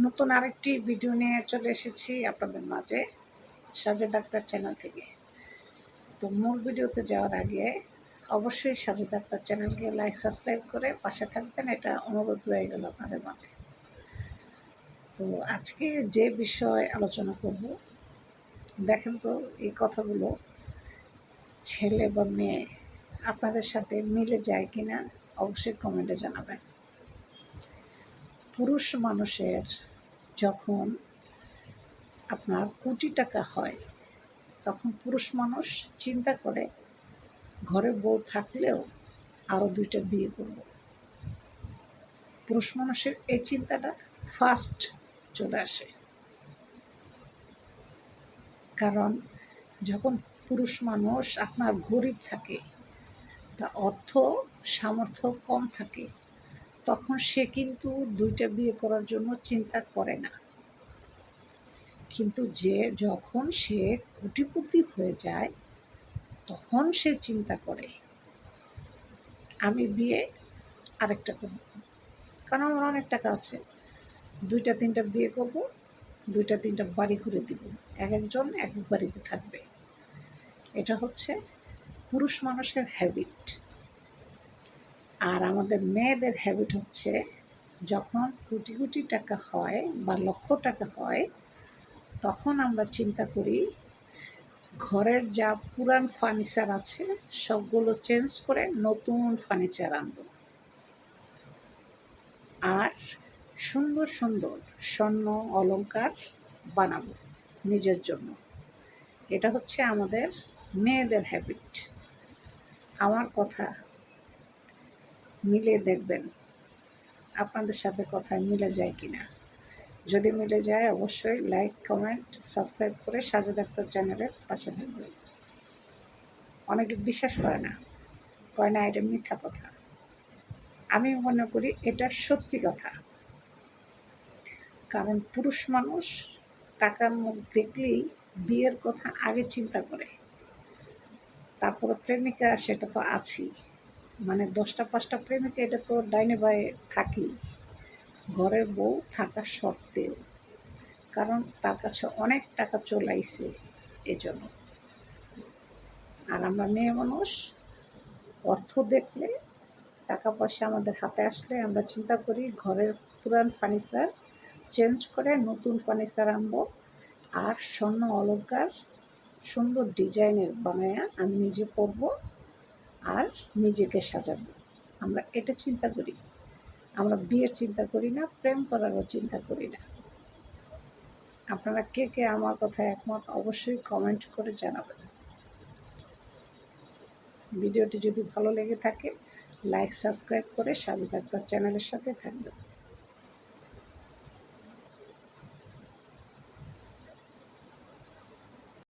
নতুন আরেকটি ভিডিও নিয়ে চলে এসেছি আপনাদের মাঝে সাজে ডাক্তার চ্যানেল থেকে। তো মূল ভিডিওতে যাওয়ার আগে অবশ্যই সাজে ডাক্তার চ্যানেলকে লাইক সাবস্ক্রাইব করে পাশে থাকবেন, এটা অনুরোধ রয়ে গেল আপনাদের মাঝে। তো আজকে যে বিষয় আলোচনা করব, দেখেন তো এই কথাগুলো, ছেলে বা মেয়ে আপনাদের সাথে মিলে যায় কিনা, অবশ্যই কমেন্টে জানাবেন। পুরুষ মানুষের যখন আপনার কোটি টাকা হয়, তখন পুরুষ মানুষ চিন্তা করে, ঘরে বউ থাকলেও আরও দুইটা বিয়ে করব। পুরুষ মানুষের এই চিন্তাটা ফার্স্ট চলে আসে। কারণ যখন পুরুষ মানুষ আপনার গরিব থাকে, তা অর্থ সামর্থ্য কম থাকে তখন সে কিন্তু দুইটা বিয়ে করার জন্য চিন্তা করে না। কিন্তু যে যখন সে কোটিপতি হয়ে যায়, তখন সে চিন্তা করে, আমি বিয়ে আরেকটা করব। কারণ আমার অনেক টাকা আছে। দুইটা, তিনটা বিয়ে করব, দুইটা, তিনটা বাড়ি করে দিব। এক একজন এক এক বাড়িতে থাকবে। এটা হচ্ছে পুরুষ মানুষের হ্যাবিট আর আমাদের মেয়েদের হ্যাবিট হচ্ছে যখন কোটি কোটি টাকা হয় বা লক্ষ টাকা হয়, তখন আমরা চিন্তা করি ঘরের যা পুরান ফার্নিচার আছে, সবগুলো চেঞ্জ করে নতুন ফার্নিচার আনব। আর সুন্দর সুন্দর স্বর্ণ অলংকার বানাবো নিজের জন্য। এটা হচ্ছে আমাদের মেয়েদের হ্যাবিট আমার কথা মিলে দেখবেন আপনাদের সাথে কথা মিলে যায় কি না যদি মিলে যায়, অবশ্যই লাইক কমেন্ট সাবস্ক্রাইব করে সাজা ডাক্তার চ্যানেলের পাশে থাকবেন। অনেকে বিশ্বাস করে না, কয় না, এটা মিথ্যা কথা। আমি মনে করি এটা সত্যি কথা। কারণ পুরুষ মানুষ টাকার মুখ দেখলেই বিয়ের কথা আগে চিন্তা করে। তারপরে প্রেমিকা, সেটা তো আছেই। মানে দশটা, পাঁচটা প্রেমিকা এটা তো ডাইনে বায়ে থাকি ঘরের বউ থাকা সত্ত্বেও, কারণ তার কাছে অনেক টাকা চলাইছে এজন্য। আর আমরা মেয়ে মানুষ, অর্থ দেখলে, টাকা পয়সা আমাদের হাতে আসলে আমরা চিন্তা করি ঘরের পুরান ফার্নিচার চেঞ্জ করে নতুন ফার্নিচার আনব। আর স্বর্ণ অলঙ্কার সুন্দর ডিজাইনের বানায় আমি নিজে পরবো। আর নিজেকে সাজাবো। আমরা এটা চিন্তা করি। আমরা বিয়ের চিন্তা করি না, প্রেম করারও চিন্তা করি না। আপনারা কে কে আমার কথা একমত অবশ্যই কমেন্ট করে জানাবেন। ভিডিওটি যদি ভালো লেগে থাকে লাইক সাবস্ক্রাইব করে সাজু চ্যানেলের সাথে থাকবেন।